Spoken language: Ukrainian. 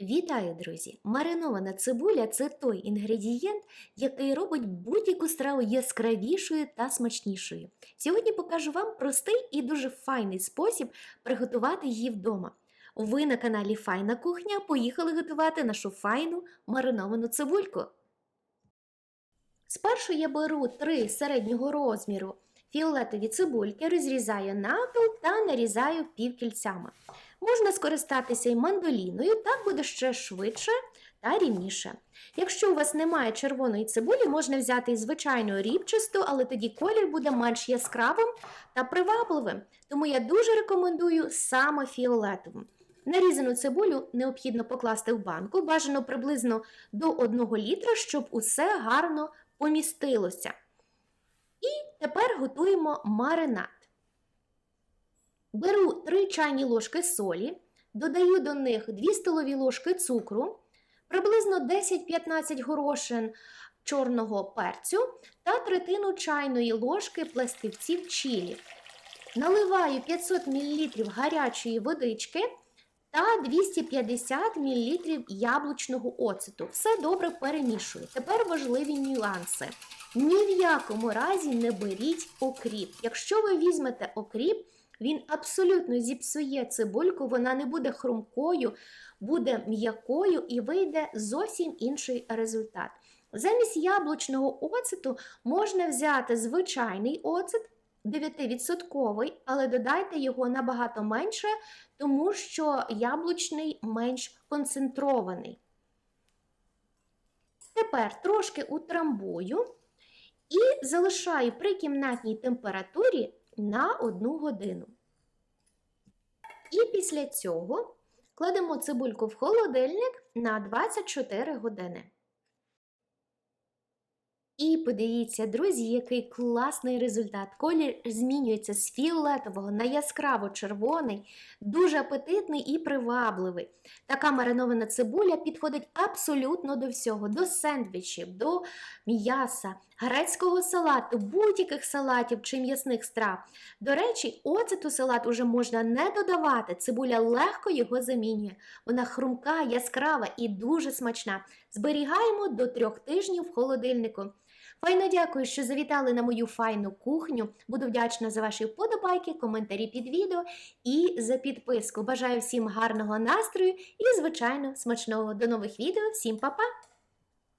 Вітаю, друзі! Маринована цибуля це той інгредієнт, який робить будь-яку страву яскравішою та смачнішою. Сьогодні покажу вам простий і дуже файний спосіб приготувати її вдома. Ви на каналі Файна кухня поїхали готувати нашу файну мариновану цибульку. Спершу я беру три середнього розміру фіолетові цибульки, розрізаю навпіл та нарізаю півкільцями. Можна скористатися і мандоліною, так буде ще швидше та рівніше. Якщо у вас немає червоної цибулі, можна взяти і звичайну рібчасту, але тоді колір буде менш яскравим та привабливим. Тому я дуже рекомендую саме фіолетовим. Нарізану цибулю необхідно покласти в банку, бажано приблизно до 1 літра, щоб усе гарно помістилося. І тепер готуємо маринад. Беру 3 чайні ложки солі, додаю до них 2 столові ложки цукру, приблизно 10-15 горошин чорного перцю та третину чайної ложки пластивців чилі. Наливаю 500 мл гарячої водички та 250 мл яблучного оцету. Все добре перемішую. Тепер важливі нюанси. Ні в якому разі не беріть окріп. Якщо ви візьмете окріп, він абсолютно зіпсує цибульку, вона не буде хрумкою, буде м'якою і вийде зовсім інший результат. Замість яблучного оцету можна взяти звичайний оцет 9%, але додайте його набагато менше, тому що яблучний менш концентрований. Тепер трошки утрамбую і залишаю при кімнатній температурі на 1 годину. І після цього кладемо цибульку в холодильник на 24 години. І подивіться, друзі, який класний результат. Колір змінюється з фіолетового на яскраво червоний, дуже апетитний і привабливий. Така маринована цибуля підходить абсолютно до всього: до сендвічів, до м'яса, грецького салату, будь-яких салатів чи м'ясних страв. До речі, оцету салат уже можна не додавати. Цибуля легко його замінює. Вона хрумка, яскрава і дуже смачна. Зберігаємо до трьох тижнів в холодильнику. Файно дякую, що завітали на мою файну кухню. Буду вдячна за ваші вподобайки, коментарі під відео і за підписку. Бажаю всім гарного настрою і, звичайно, смачного. До нових відео. Всім па-па!